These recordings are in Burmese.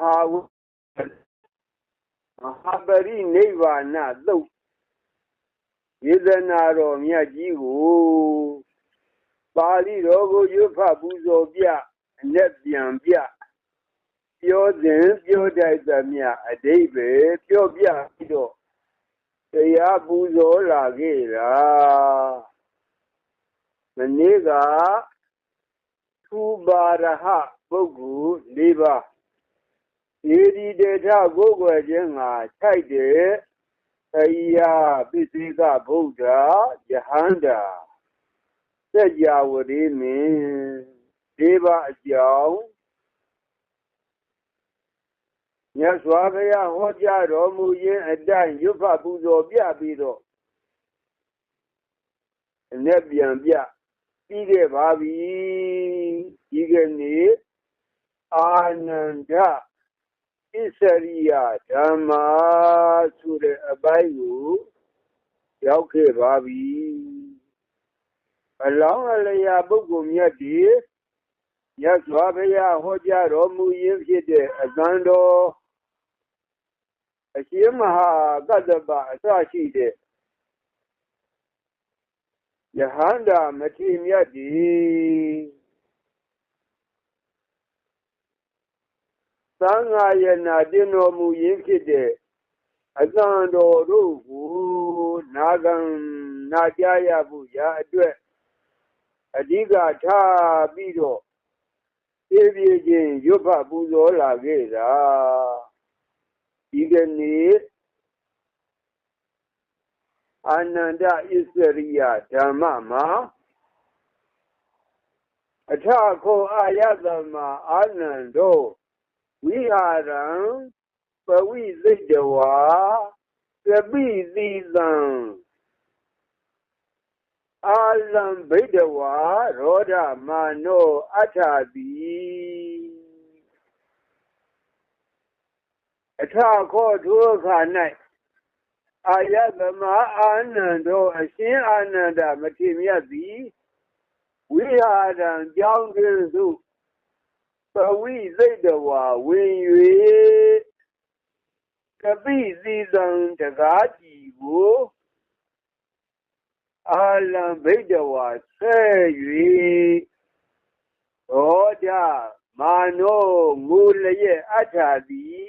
ဟာဝမဟာပရိနိဗ္ဗာနသုတ်ယေဇနာတော်မြတ်ကြီးကိုပါဠိတော်ကိုရွတ်ဖတ်ပူဇော်ပြအ내ပြန်ပြပြောစဉ်ပြောတတ်သမျှအတိတ်ပဲပြောပြပြီးတော့တရားပူဇော်လာခဲ့တာမနေ့က သူပါရဟပုဂ္ဂိုလ်၄ပါးဒီဒီတေထကိုယ်ွယ်ခြင်းငါခြိုက်တဲ့အရိယာပိစိကဗုဒ္ဓယဟန္တာစัจ java ဝတိမင်း၄ပါးအကြောင်းမြတ်စွာဘုရားဟောကြားတော်မူခြင်းအတိုင်းရွတ်ဖပူဇော်ပြပြီးတော့အ내ပြန်ပြ ပြီးခဲ့ပါပြီဒီကနေ့အာနန္ဒဣစရိယဓမ္မာဆိုတဲ့အပိုင်းကိုရောက်ခဲ့ပါပြီအလောင်းအလျာပုဂ္ဂိုလ်မြတ်ဒီမြတ်စွာဘုရားဟောကြားတော်မူရင်းဖြစ်တဲ့အသံတော်အရှင်မဟာကတ္တပအစရှိတဲ့ ယဟန္တာမထေမြတ်ဒီသံဃာယနာတင်တော်မူရင်းဖြစ်တဲ့အသံတော်တို့ကိုနာခံနာကြားရဖို့ရာအတွက်အဓိကထားပြီးတော့ပြေးပြေးချင်းရွတ်ဖတ်ပူဇော်လာခဲ့တာဒီကနေ့ အာနန္ဒဣစရိယဓမ္မမှာအထခောအာယသမအာနန္ဒောဝိဟာရံပဝိစိတ်တဝါသပိတိတံအာလံဘိဒဝါရောဓမာနောအဋ္ဌတိအထခောဒုက္ခ၌ အာယသမအာနန္ဒောအရှင်အာနန္ဒမထေမြတ်သည်ဝိဟာရံကြောင်းတွင်သို့ပဝိစိတ်တဝါဝင်၍ကပိသီတံတကားကြည်ကိုအာလံဘိတဝါဆဲ၍ဟောကြမာနောငိုလျက်အထာသည်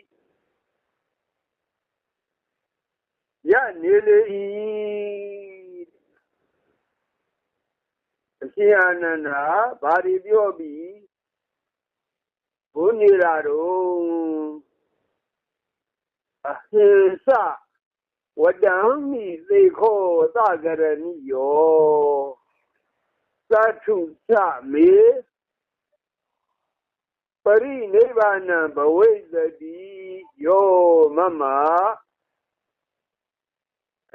ရနေလေ၏အရှင်အာနန္ဒာဘာဒီပြောပြီးဘုန်းကြီးလာတော့အဟိစဝတံမိသေခောသကရဏိယောသထုသမေပရိနိဗ္ဗာနံဘဝိသတိယောမမ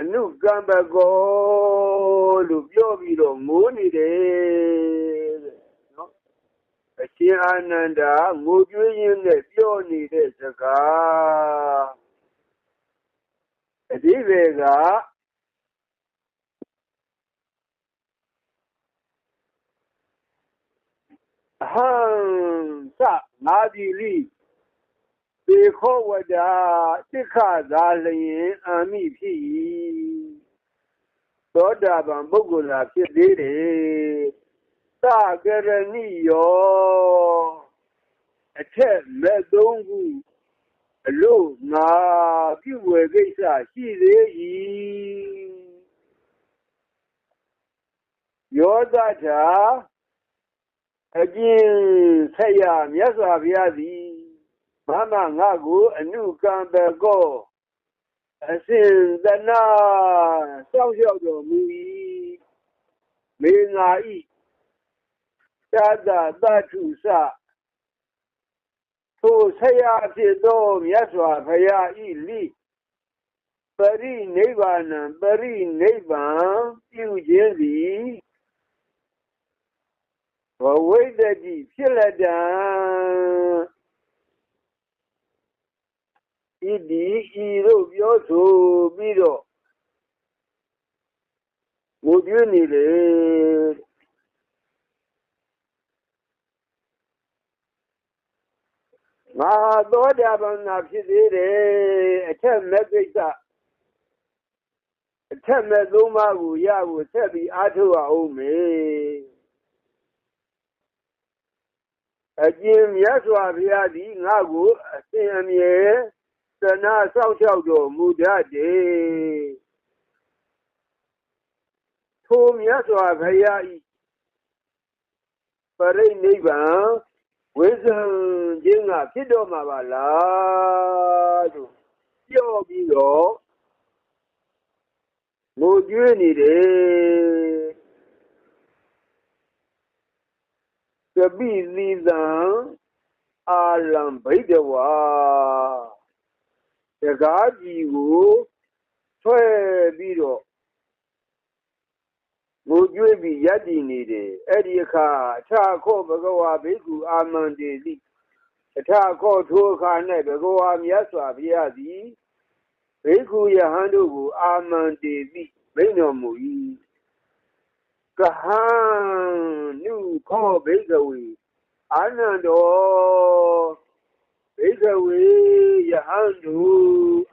အနုကံပကောလို့ပြောပြီးတော့ငိုးနေတယ်နော်အရှင်အာနန္ဒာငိုကြွေးရင်းနဲ့ပြောနေတဲ့စကားအဓိပ္ပာယ်ကအဟံသနာဒီလိ သေခောဝဒာတိခသာလျင်အာမိဖြစ်၏သောတာပန်ပုဂ္ဂိုလ်သာဖြစ်သေးတယ်သကရဏိယောအထက်မဲ့သုံးခုအလို့ငါပြုဝယ်ကိစ္စရှိသေး၏ယောသထာအကျဉ်ဆက်ရမြတ်စွာဘုရားသည် မမငါကိုအနုကံပကောအစဉ်တနာစောင့်ရှောက်တော်မူ၏မေငါဤသာတသထုစထိုဆရာဖြစ်သောမြတ်စွာဘုရားဤလိပရိနိဗ္ဗာနံပရိနိဗ္ဗာန်ပြုခြင်းသည်ဘဝိတ္တိဖြစ်လက်တံ ဤဒီဤတို့ပြောဆိုပြီးတော့ငိုကြွနေလေငါသောတာပန်သာဖြစ်သေးတယ်အထက်မဲ့ကိစ္စအထက်မဲ့သုံးပါးကိုရဖို့ဆက်ပြီးအားထုတ်အောင်မေအကျင့်မြတ်စွာဘုရားသည်ငါ့ကိုအစဉ်အမြဲ သနာဆောက်ရှောက်တော်မူတတ်တယ်ထိုမြတ်စွာဘုရားဤပရိနိဗ္ဗာန်ဝိဇ္ဇံခြင်းကဖြစ်တော့မှာပါလားလို့ပြောပြီးတော့ငိုကြွေးနေတယ်ကပိသီသံအာလံဘိဒဝါ တကားကြီးကိုဆွဲပြီးတော့ငိုကြွေးပြီးယက်တည်နေတယ်အဲ့ဒီအခါအထာခောဘဂဝါဘိက္ခုအာမန္တေတိအထာခောထိုအခါ၌ဘဂဝါမြတ်စွာဘုရားသည်ဘိက္ခုယဟန်တို့ကို အာမန္တေတိမိန်တော်မူ၏ကဟံနုခောဘိကဝေအာနန္တော ဘိကဝေယဟန်တု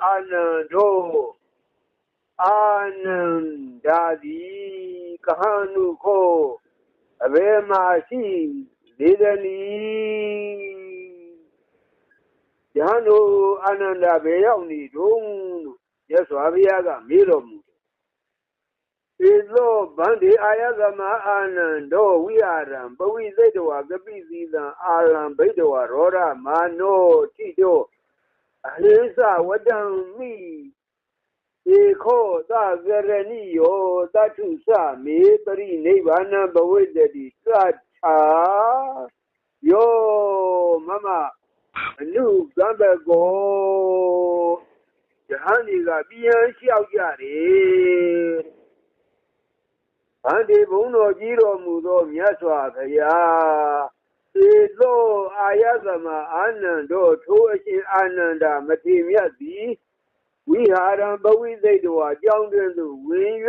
အာနန္တောအာနန္ဒာတိကဟံနုခောအဘေမရှိလေဒလီယဟန်တို့အာနန္ဒာဘယ်ရောက်နေတုံးလို့ရသော်ဘုရားကမေးတော်မူဧ သောဗန္တိအာယသမအာနန္ဒောဝိဟာရံပဝိသိတဝကပိသီသံအာလံဘိတဝရောရမာနောတိတောအဟိသဝတံမိဧခောသကရဏိယောတထုသမေပရိနိဗ္ဗာနံဘဝိတတိသတ္ထာယောမမအနုကံဘကောယဟန်ဒီကပြန်လျှောက်ကြတယ် ဗန္တိဘုံတော်ကြီးတော်မူသောမြတ်စွာဘုရားသေသောအာယသမအာနန္တောထိုအရှင်အာနန္ဒာမထေမြတ်သည်ဝိဟာရံပဝိသိတဝါကြောင်းတွင်သို့ဝင်၍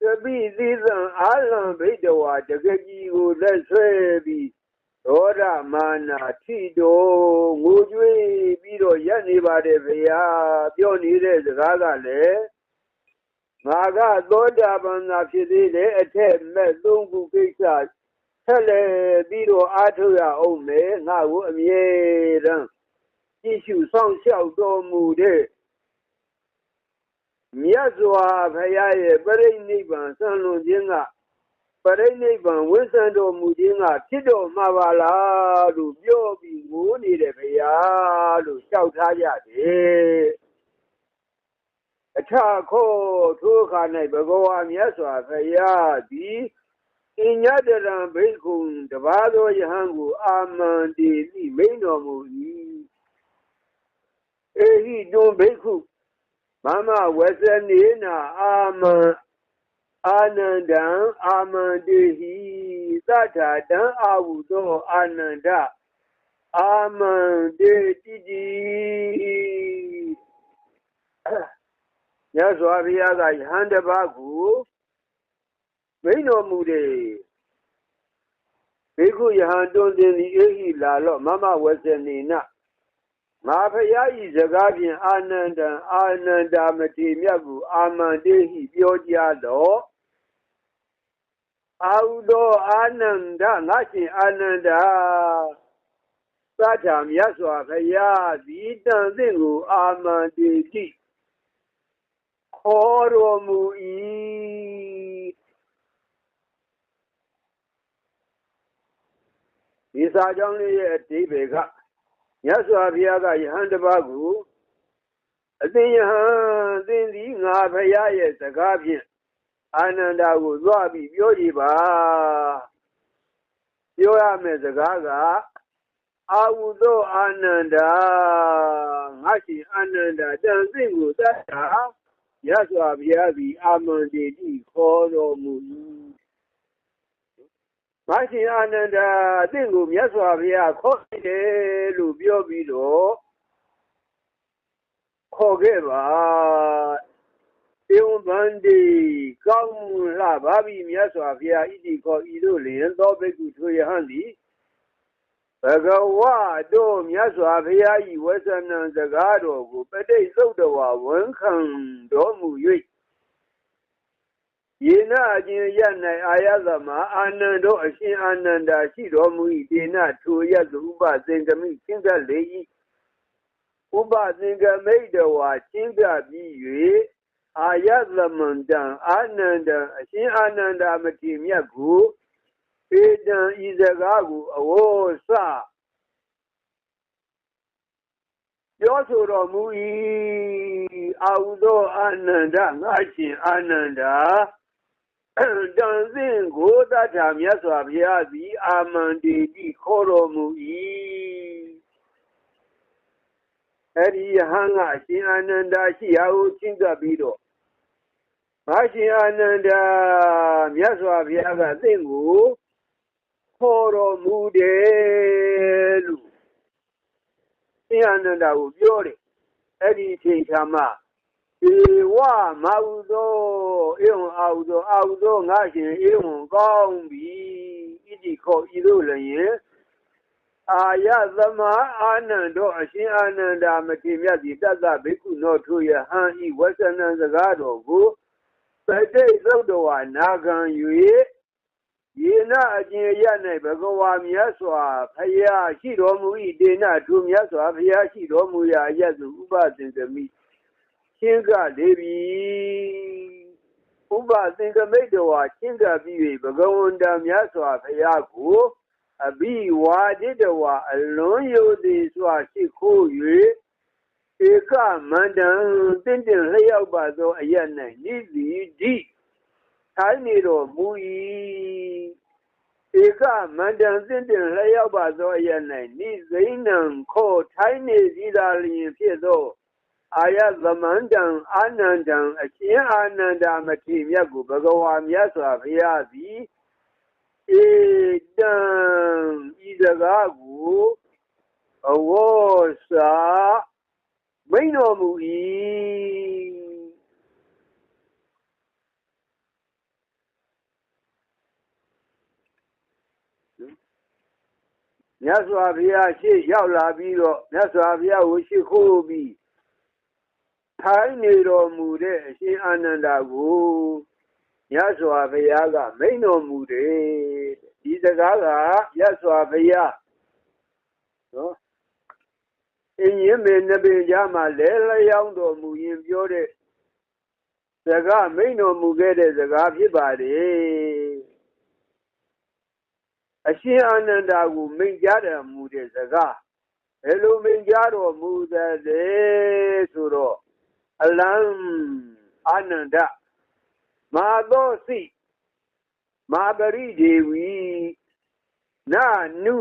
သပိသီသံအာလံဘိတဝါတကကြီးကိုလက်ဆွဲပြီးဒေါရမာနာထိတော်ငိုကြွေးပြီးတော့ရက်နေပါတယ်ဗျာပြောနေတဲ့စကားကလည်း ငါကသောတာပန်သာဖြစ်သေးတယ်အထက်မဲ့သုံးခုကိစ္စဆက်လက်ပြီးတော့အားထုတ်ရအောင်မယ်ငါ့ကိုအမြဲတမ်းကြည့်ရှုဆောင်ရှောက်တော်မူတဲ့မြတ်စွာဘုရားရဲ့ပရိနိဗ္ဗာန်ဆံလွန်ခြင်းကပရိနိဗ္ဗာန်ဝိသံတော်မူခြင်းကဖြစ်တော်မှာပါလားလို့ပြောပြီးငိုနေတယ်ဗျာလို့လျှောက်ထားကြတယ် အထခောထိုအခါ၌ဘဂဝါမြတ်စွာဘုရားသည်အညတရံဘိက္ခုတပါးသောယဟန်ကို အာမန္တိမိမိန်တော်မူ၏အေဟိတွန်ဘိက္ခုမမဝဇနေနာအာမန်အာနန္ဒံအာမန္တိဟိသတ္ထာတံအာဟုသောအာနန္ဒအာမန္တိတိတိ မြတ်စွာဘုရားကယဟန်တပါးကိုမိန်တော်မူတယ်ဘေခုယဟန်တွင်တင်သည်အေဟိလာလော့မမဝဇနေနငါဖရာဤစကားဖြင့်အာနန္ဒံအာနန္ဒာမတိမြတ်ကိုအာမန္တေဟိပြောကြားတော့အာဟုသောအာနန္ဒငါရှင်အာနန္ဒာသတ္ထာမြတ်စွာဘုရားဒီတန်သင်ကိုအာမန္တေတိ ခေါ်တော်မူ၏ဒီစာကြောင်းလေးရဲ့အတိဘေကမြတ်စွာဘုရားကယဟန်တပါးကိုအသင်ယဟန်သင်သည်ငါဘုရားရဲ့စကားဖြင့်အာနန္ဒာကိုသွားပြီးပြောကြည့်ပါပြောရမယ့်စကားကအာဟုသောအာနန္ဒာငါရှိအာနန္ဒာတန်သင်ကိုတတ်တာ ရသော်ဘုရားသည် အာမန္တေတိခေါ်တော်မူ၏မရှိအာနန္ဒာအသင်ကိုမြတ်စွာဘုရားခေါ်တယ်လို့ပြောပြီးတော့ခေါ်ခဲ့ပါတေဝဗန္တိကောင်းလှပါပြီမြတ်စွာဘုရားဣတိခေါ်ဤတို့လျင်သောဘိက္ခုထိုယဟန်သည်ပ ဘဂဝါတို့မြတ်စွာဘုရား၏ဝဆနံစကားတော်ကိုပဋိသုတ်တော်ဝန်ခံတော်မူ၍ယေနအချင်းရ၌အာယသမအာနန္တောအရှင်အာနန္ဒာရှိတော်မူ၏ဒေနထိုရသုဥပသင်္ကမိချင်းကလေ၏ဥပသင်္ကမိတဝါချင်းကပြီး၍အာယသမန္တံအာနန္ဒံအရှင်အာနန္ဒာမတိမြတ်ကို ဧတံဤစကားကိုအဝေါစပြောဆိုတော်မူ၏အာဟုသောအာနန္ဒငါရှင်အာနန္ဒာတန်စင်ကိုတထာမြတ်စွာဘုရားသည်အာမန္တေတိခေါ်တော်မူ၏အဲ့ဒီယဟန်ကအရှင်အာနန္ဒာရှိရာကိုချင်းကပ်ပြီးတော့မရှင်အာနန္ဒာမြတ်စွာဘုရားကသင်ကို ခေါ်တော်မူတယ်လို့ရှင်အာနန္ဒာကိုပြောတယ်အဲ့ဒီအချိန်ခါမှာဧဝမဟုသောဧဝံအာဟုသောအာဟုသောငါရှင်ဧဝံကောင်းပြီဣတိခောဤသို့လည်းအာယသမအာနန္တောအရှင်အာနန္ဒာမထေမြတ်သည်တတ္တဘိက္ခုနောထုယဟံဤဝဆနံစကားတော်ကိုပဋိသုတ်တော်ဝနာခံ၍ ယေနအကျင်ရ၌ဘဂဝါမြတ်စွာဖယားရှိတော်မူ၏ဒေနသူမြတ်စွာဖယားရှိတော်မူရာအရသူဥပသင်္ကမိချင်းကလေးပြီဥပသင်္ကမိတ်တော်ဟာချင်းကပြီး၍ဘဂဝန္တမြတ်စွာဘုရားကိုအဘိဝါဒိတဝါအလွန်ယိုသည်စွာရှိခိုး၍ဧကမန္တံတင့်တယ်လျောက်ပါသောအရ၌နိတိတိ ထိုင်းနေတော်မူ၏ဧကမန္တံတင့်တယ်လျောက်ပါသောအရ၌နိဇိနံခောထိုင်းနေစည်းသာလျင်ဖြစ်သောအာယသမန္တံအာနန္ဒံအရှင်အာနန္ဒာမထေမြတ်ကိုဘဂဝါမြတ်စွာဘုရားသည်ဧတံဤစကားကိုအဝေါ်စာမိန်တော်မူ၏ မြတ်စွာဘုရားရှေ့ရောက်လာပြီးတော့မြတ်စွာဘုရားကိုရှိခိုးပြီးထိုင်နေတော်မူတဲ့အရှင်အာနန္ဒာကိုရသော်ဘုရားကမိန်တော်မူတယ်ဒီစကားကရသော်ဘုရားနော်အင်းရင်မေနဘေကြမှာလဲလျောင်းတော်မူရင်ပြောတဲ့စကားမိန်တော်မူခဲ့တဲ့စကားဖြစ်ပါတယ်အ ရှင်အာနန္ဒာကိုမိန်ကြားတော်မူတဲ့စကားဘယ်လိုမိန်ကြားတော်မူသလဲဆိုတော့အလံအာနန္ဒမာသောစိမာပရိဒေဝီနာနု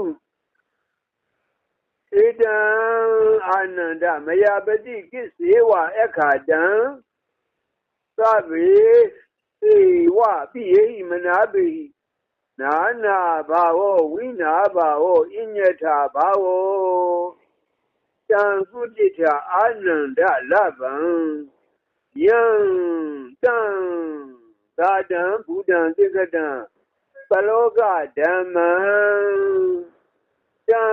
ဧတံအာနန္ဒမယပတိကိစေဝအခါတံသဗ္ဗေသေဝပိယိမနာပိ နာနာဘာဝဝိနာဘာဝအညထာဘာဝတံကုတိထအာနန္ဒလဗံယံတံသာတံဘုဒ္ဓံသိက္ကတံပလောကဓမ္မံတံ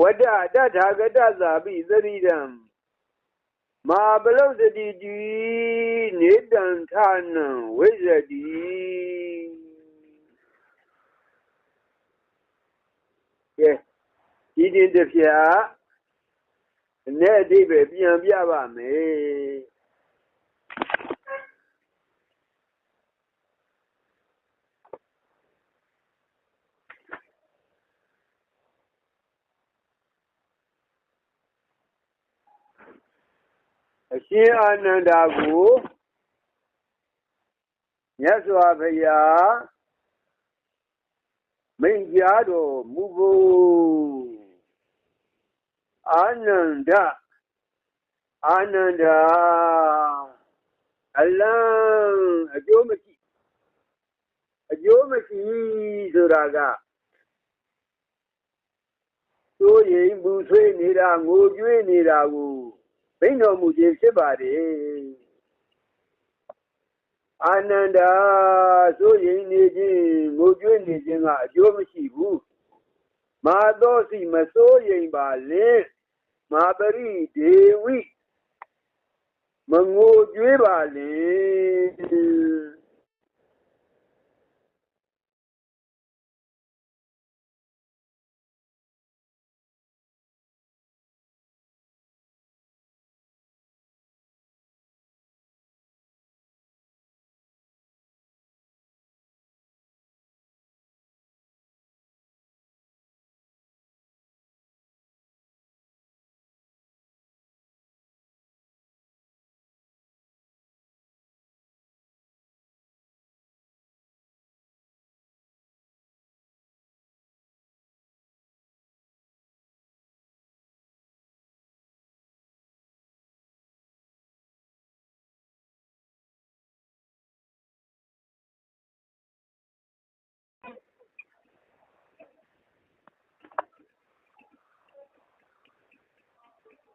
ဝဒတထာဂတသာပိသရိတံ မာပလုစတိတိနေတံဌာနံဝိဇတိကဲဒီတင်တစ်ဖြာနဲ့အဓိပ္ပာယ်ပြန်ပြပါမယ် အရှင်အာနန္ဒာကိုမြတ်စွာဘုရားမိန့်ကြားတော်မူဖို့အာနန္ဒအာနန္ဒာအလံအကျိုးမရှိအကျိုးမရှိဆိုတာကသိုးရင်ဘူးဆွေးနေတာငိုကြွေးနေတာကို မိန်တော်မူခြင်းဖြစ်ပါတယ်အာနန္ဒာဆိုရင်နေခြင်းငိုကြွေးနေခြင်းကအကျိုးမရှိဘူးမာသောစီမစိုးရင်ပါလင်မာပရိဒေဝိမငိုကြွေးပါလင်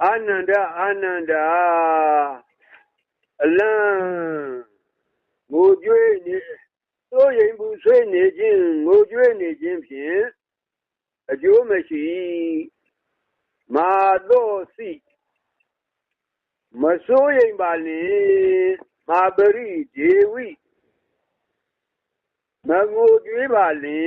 အာနန္ဒအာနန္ဒအလံငိုကြွေးနေသို့ရင်ဘူးဆွေးနေခြင်းငိုကြွေးနေခြင်းဖြင့်အကျိုးမရှိမာတော့စီမစိုးရင်ပါလေမာပရိဒေဝိမငိုကြွေးပါလေ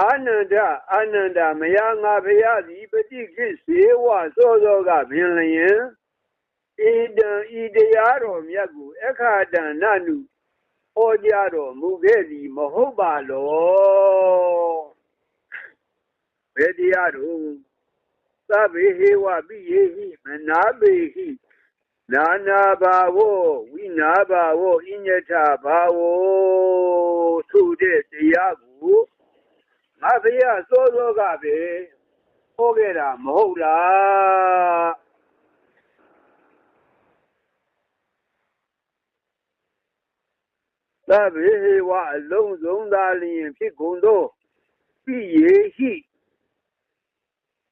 အာနန္ဒအာနန္ဒမယငါဖရာသည်ပฏิခိစေဝစောစောကပင်လျင်ဣဒံဤတရားတော်မြတ်ကိုအခါတံနနုဟောကြားတော်မူခဲ့သည်မဟုတ်ပါလောဘယ်တရားတို့သဗ္ဗေဟေဝပိယေဟိမနာပေဟိနာနာဘာဝဝိနာဘာဝဣညထဘာဝဆိုတဲ့တရားကို ငါဖေးကစောစောကပဲဟောခဲ့တာမဟုတ်လားသဗ္ဗေဟေဝအလုံးစုံသာလျင်ဖြစ်ကုန်သောပြည့်ရရှိ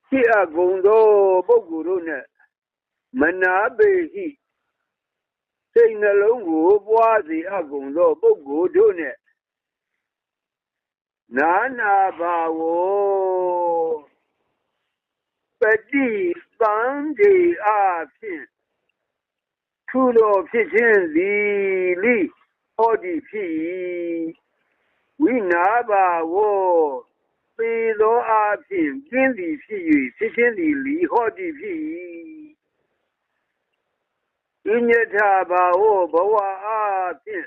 ရှိအကုန်သောပုဂ္ဂိုလ်တို့နဲ့မနာပေရှိစိတ်နှလုံးကိုပွားစေအကုန်သောပုဂ္ဂိုလ်တို့နဲ့ နာနာဘာဝပတိပန်းဒီအဖြစ်သူတော်ဖြစ်ခြင်းသည်လိဟောဒီဖြစ်ဝိနာဘာဝပေသောအဖြစ်ကျင်းသည်ဖြစ်၍ဖြစ်ခြင်းသည်လိဟောဒီဖြစ်ဣညထဘာဝဘဝအဖြစ်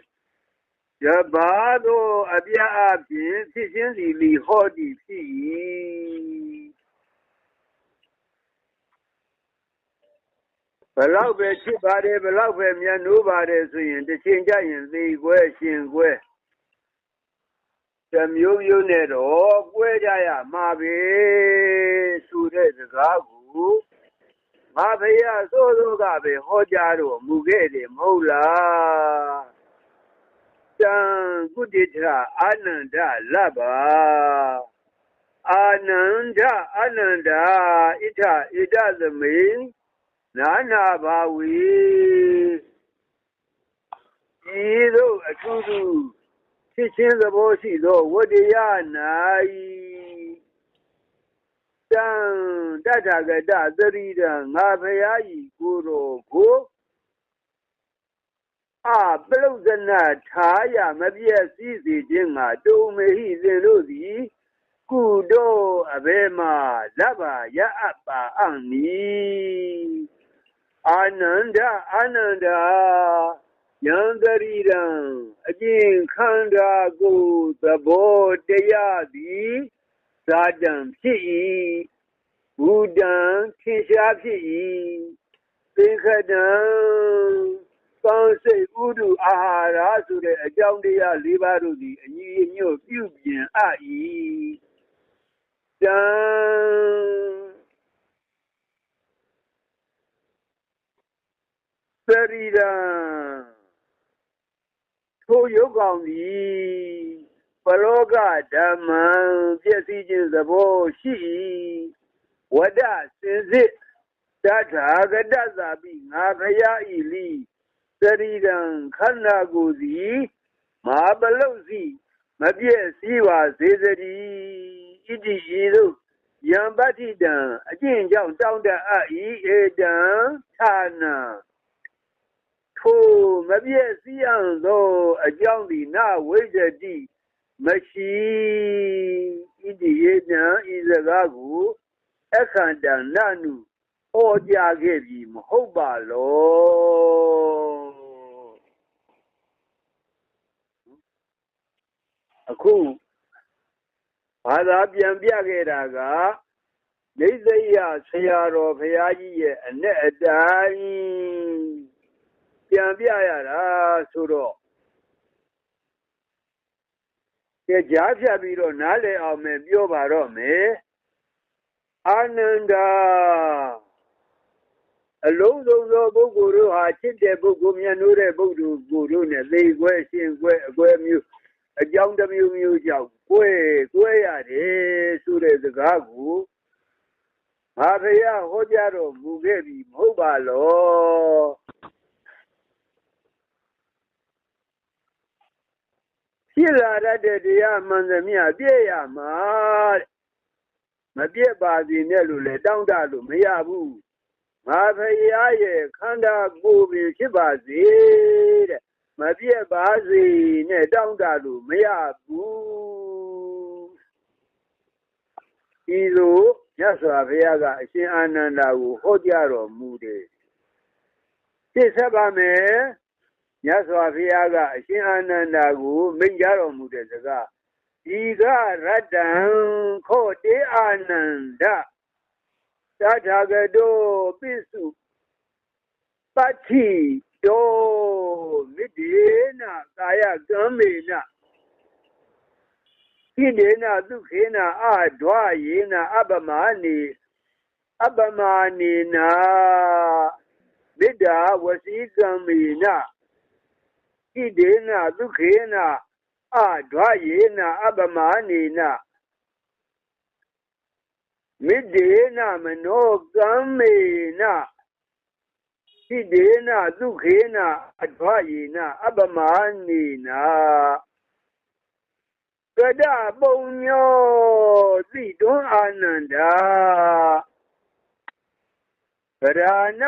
ယဘာသောအပြအပြင်ဖြစ်ခြင်းစီလီဟောဒီဖြစ်၏ဘလောက်ပဲချစ်ပါတယ်ဘလောက်ပဲမြတ်နိုးပါတယ်ဆိုရင်တစ်ချိန်ကြရင်သေခွဲရှင်ခွဲတမျိုးမျိုးနဲ့တော့ကွဲကြရမှာပဲဆိုတဲ့စကားကိုငါဖေရသို့သို့ကပဲဟောကြားတော့မူခဲ့တယ်မဟုတ်လား တံကုတိထအာနန္ဒလဗ္ဗာအာနန္ဒအာနန္ဒဣထဣဒသမေနာနာဘာဝီဤသို့အထူးထူးဖြစ်ခြင်းသဘောရှိသောဝတ္တရား၌တံတထဂတသရိတံငါဖရာဤကိုယ်တော်ကို အပလုဇနထားရမပြည့်စည်စေခြင်းငါတုံမေဟိသင်တို့သည်ကုတောအဘေမလဘရအပ္ပါအနိအာနန္ဒအာနန္ဒယံတရိရံအကျင့်ခန္ဓာကိုသဘောတရားသည်ဇာတံဖြစ်၏ဘုဒ္ဓံထင်ရှားဖြစ်၏သင်္ခတံ သံစိတ်ဥဒုအာဟာရဆိုတဲ့အကြောင်းတရား၄ပါးတို့သည်အညီအညွတ်ပြုပြင်အပ်၏တံသရိရံထိုယုတ်ကောင်သည်ပလောကဓမ္မံပြည့်စည်ခြင်းသဘောရှိ၏ဝဒစင်စစ်တထာဂတသပိငါဖရာဤလိ သရီရန်ခန္ဓာကိုယ်သည်မဟာပလုတ်စီမပြည့်စည်းပါစေသတည်းဣတိဤသို့ယံပတ္တိတံအကျင့်ကြောင့်တောင်းတအပ်ဤဧတံဌာနံထိုမပြည့်စည်းအောင်သောအကြောင်းသည်နဝိဇ္ဇတိမရှိဣတိယေတံဤစကားကိုအခန္တနနုဟောကြားခဲ့ပြီမဟုတ်ပါလော အခုဘာသာပြန်ပြခဲ့တာကနေသိယဆရာတော်ဘုရားကြီးရဲ့အ내အတိုင်းပြန်ပြရတာဆိုတော့ကြကြားဖြတ်ပြီးတော့နားလည်အောင်မယ်ပြောပါတော့မယ်အာနန္ဒာအလုံးစုံသောပုဂ္ဂိုလ်တို့ဟာချစ်တဲ့ပုဂ္ဂိုလ်မြတ်နိုးတဲ့ပုဂ္ဂိုလ်ကိုတို့နဲ့သိခွဲရှင်ခွဲအကွဲမျိုး အကြောင်းတစ်မျိုးမျိုးကြောင့်ကွဲကွဲရတယ်ဆိုတဲ့စကားကိုမဟာဖယားဟောကြားတော်မူခဲ့ပြီမဟုတ်ပါလောဖြစ်လာတတ်တဲ့တရားမှန်သမျှပြည့်ရမှာမပြည့်ပါစေနဲ့လို့လည်းတောင်းတလို့မရဘူးငါဖယားရဲ့ခန္ဓာကိုယ်ပင်ဖြစ်ပါစေတဲ့ မပြည့်ပါစေနဲ့တောင်းတလို့မရဘူးဒီလိုမြတ်စွာဘုရားကအရှင်အာနန္ဒာကိုဟောကြားတော်မူတယ်သိဆက်ပါမယ်မြတ်စွာဘုရားကအရှင်အာနန္ဒာကိုမိန့်ကြားတော်မူတဲ့စကားဒီကရတ္တံခောတေအာနန္ဒသတ္ထာဂတောပိစု ပတ္တိတောမိဒေနကာယကံမေနဣဒေနဒုခေနအဒွာယေ တ္တာဝစီကံမေနဣဒေနဒုခေနအဒွာယေနအပမနိနာမိဒေနမနောကံမေနဣဒေနဒုခေနအဒွာယေနအပမနိနာကဒပုံညောသိတွန်းအာနန္ဒာဗရာဏ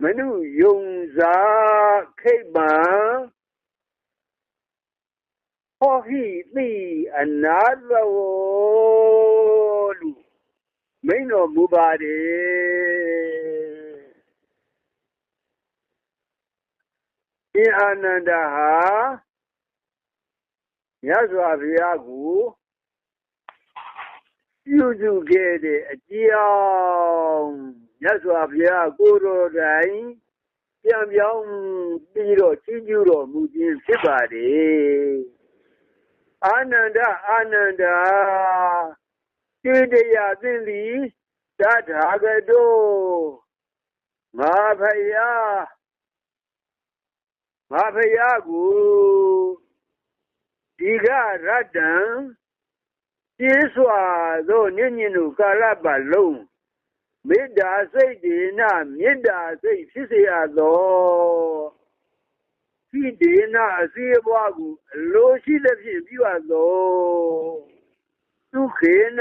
မနုယုံစာခိဗ္ဗံဟောဟိတိအနာသောလူမိန်တော်မူပါတယ် အအာနန္ဒာဟာမြတ်စွာဘုရားကိုပြုစုခဲ့တဲ့အကြောင်းမြတ်စွာဘုရားကိုယ်တော်တိုင်ပြန်ပြောင်းပြီးတော့ချီးကျူးတော်မူခြင်းဖြစ်ပါတယ်အာနန္ဒအာနန္ဒာတိတရားသင်သည်သတ္ထာဂတောငါဖယား ငါဖယားကိုဒီကရတ္တံပြင်းစွာသောညဉ့်ညင်တို့ကာလပတ်လုံးမေတ္တာစိတ်ဒေနမေတ္တာစိတ်ဖြစ်စေရသောဤဒေနအစည်းအပွားကိုအလိုရှိသဖြင့်ပြုအပ်သောဒုခေန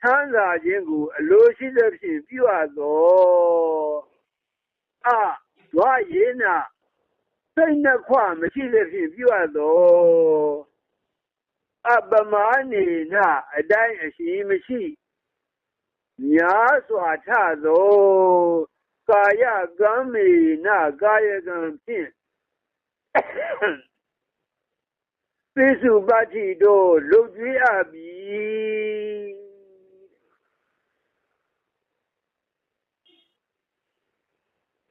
ချမ်းသာခြင်းကိုအလိုရှိသဖြင့်ပြုအပ်သောအဒွါယေန စိတ်နှခွမရှိသဖြင့်ပြုအပ်သောအပမာနေနအတိုင်းအရှိမရှိများစွာထသောကာယကံမေနကာယကံဖြင့်ပိစုပတ္တိတို့လုတ်ကျွေးအပ်ပြီ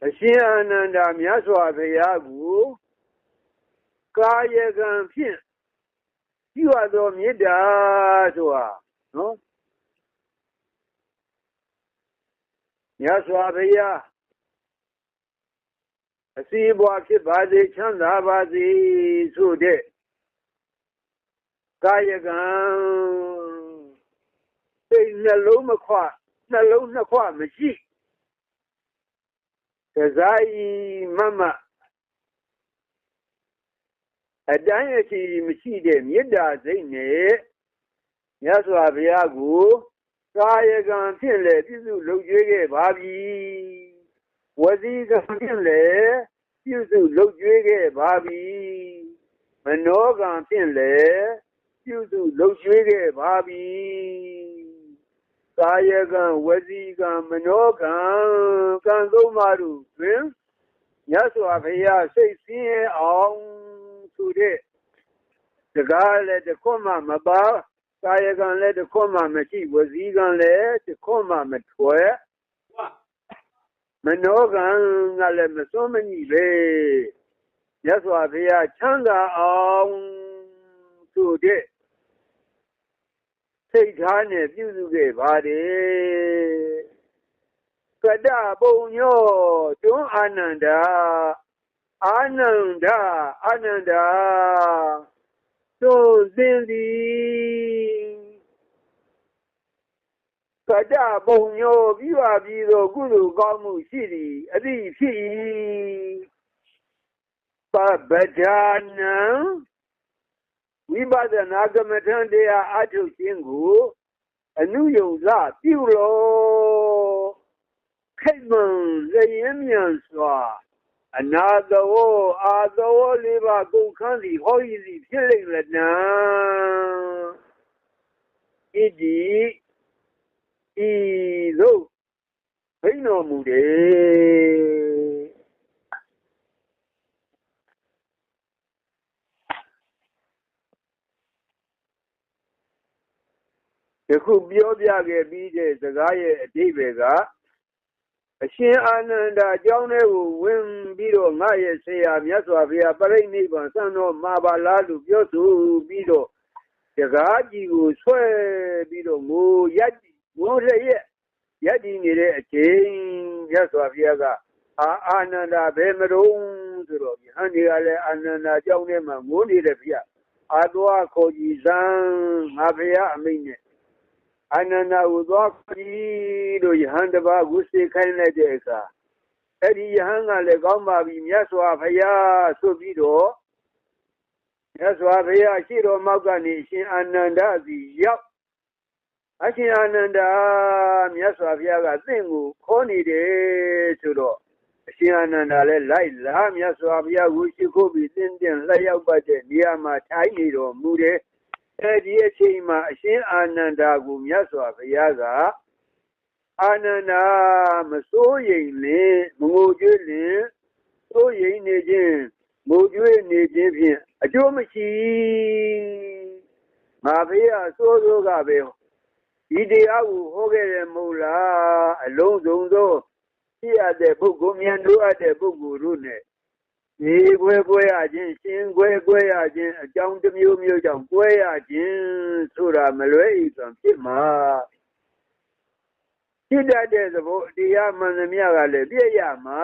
အရှင်အာနန္ဒာမြတ်စွာဘုရားကိုကာယကံဖြင့်ပြုအပ်သောမေတ္တာဆိုတာနော်မြတ်စွာဘုရားအစီအပွားဖြစ်ပါစေချမ်းသာပါစေဆိုတဲ့ကာယကံစိတ်နှလုံးမခွနှလုံးနှစ်ခွမရှိ ကစားဤမမအတိုင်းအစီမရှိတဲ့မေတ္တာစိတ်နဲ့မြတ်စွာဘုရားကိုကာယကံဖြင့်လည်းပြည့်စုံလုပ်ကျွေးခဲ့ပါပြီဝစီကံဖြင့်လည်းပြည့်စုံလုပ်ကျွေးခဲ့ပါပြီမနောကံဖြင့်လည်းပြုစုလုပ်ကျွေးခဲ့ပါပြီ ကာယကံဝစီကံမနောကံကံသုံးပါးတို့တွင်မြတ်စွာဘုရားစိတ်ဆင်းရဲအောင်ဆိုတဲ့တကားလည်းတခွမှမပါကာယကံလည်းတခွမှမရှိဝစီကံလည်းတခွမှမထွယ်မနောကံကလည်းမစွမ်းမညိပဲမြတ်စွာဘုရားချမ်းသာအောင်ဆိုတဲ့ စိတ်ထားနဲ့ပြုစုခဲ့ပါတယ်ကတပုံညောတွန်းအာနန္ဒာအာနန္ဒာအာနန္ဒာသို့စင်သည်ကတပုံညောပြီးပါပြီးသောကုသိုလ်ကောင်းမှုရှိသည်အသည့်ဖြစ်၏ပပဒါနံ ဝိပဿနာကမ္မထံတရားအထုတ်ခြင်းကိုအနုယုံစပြုလို့ခိတ်မှန်လျင်မြန်စွာအနာသောအာသောလေးပါကုန်ခန်းစီဟောဤစီဖြစ်လိမ့်လတံဣတိဤသို့ဘိန်းတော်မူတယ် ယခုပြောပြခဲ့ပြီးတဲ့စကားရဲ့အဓိပ္ပာယ်ကအရှင်အာနန္ဒာအကြောင်းလေးကိုဝင်ပြီးတော့ငါရဲ့ဆရာမြတ်စွာဘုရားပြိဋိဘံစံတော်မှာပါလားလို့ပြောဆိုပြီးတော့စကားကြီးကိုဆွဲပြီးတော့ငိုရက်ငိုရရဲ့ရက်ဒီနေတဲ့အချိန်မြတ်စွာဘုရားကအာအာနန္ဒာဘယ်မရုံးဆိုတော့ဟန်ဒီကလည်းအာနန္ဒာအကြောင်းထဲမှာငိုနေတဲ့ဘုရားအာသွားခေါ်ကြည်စံငါဘုရားအမိန့်နဲ့ အနန္တကိုသွားပြီးလို့ယဟန်တပါးကိုစေခိုင်းလိုက်တဲ့အခါအဲ့ဒီယဟန်ကလည်းကောင်းပါပြီမြတ်စွာဘုရားဆိုပြီးတော့မြတ်စွာဘုရားရှိတော်မောက်ကနေရှင်အာနန္ဒစီရောက်အရှင်အာနန္ဒမြတ်စွာဘုရားကသင်ကိုခေါ်နေတယ်ဆိုတော့အရှင်အာနန္ဒလည်းလိုက်လာမြတ်စွာဘုရားကိုရှိခိုးပြီးသင်တင်လက်ရောက်ပတ်တဲ့နေရာမှာထိုင်နေတော်မူတယ် အဲဒီအချိန်မှာအရှင်အာနန္ဒာကိုမြတ်စွာဘုရားကအာနန္ဒာမစိုးရိမ်လင်မငိုကြွေးလင်စိုးရိမ်နေခြင်းငိုကြွေးနေခြင်းဖြင့်အကျိုးမရှိငါဖေးရစိုးစိုးကပဲဒီတရားကိုဟောခဲ့တယ်မဟုတ်လားအလုံးစုံသောဖြစ်ရတဲ့ပုဂ္ဂိုလ်မြန်တို့အပ်တဲ့ပုဂ္ဂိုလ်တို့ ਨੇ ဒီကွဲကွဲရခြင်းရှင်ကွဲကွဲရခြင်းအကြောင်းတစ်မျိုးမျိုးကြောင့်ကွဲရခြင်းဆိုတာမလွဲဤဆိုဖြစ်မှာဖြစ်တတ်တဲ့သဘောတရားမှန်သမျှကလည်းပြည့်ရမှာ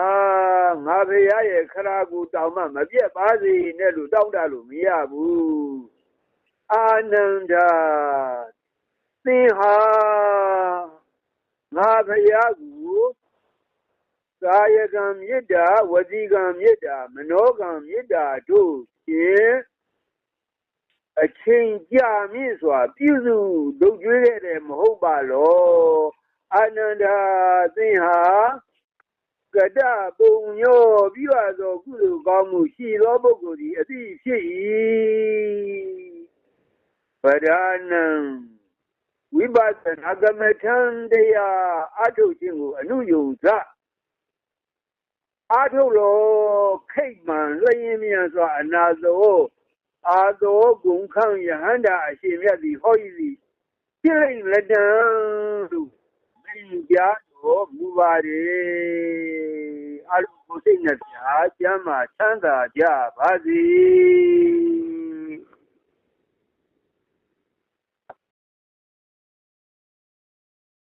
ငါဖေရရဲ့ခရာကူတောင်းမှမပြတ်ပါစေနဲ့လို့တောင်းတလို့မရဘူးအာနန္ဒာသင်ဟာငါဖေရကူ ကာယကံမေတ္တာဝစီကံမေတ္တာမနောကံမေတ္တာတို့ဖြင့်အချိန်ကြာမြင့်စွာပြုစုလုပ်ကျွေးခဲ့တယ်မဟုတ်ပါလောအာနန္ဒာသင်ဟာကတပုံညောပြီးပါသောကုသိုလ်ကောင်းမှုရှိသောပုဂ္ဂိုလ်သည်အသိဖြစ်၏ပဒာနံဝိပဿနာကမ္မထံတရားအထုတ်ခြင်းကိုအနုယုံသ အားထုတ်လို့ခိတ်မှန်လျင်မြန်စွာအနာသောအာသောဂုံခံယဟန္တာအရှင်မြတ်သည်ဟောဤသည်ပြိဋ္ဌလက်တံဟုမြင်ကြတော်မူပါれအလုံးစုံစိတ်နဲ့ပြာကျမ်းမှာချမ်းသာကြပါစေ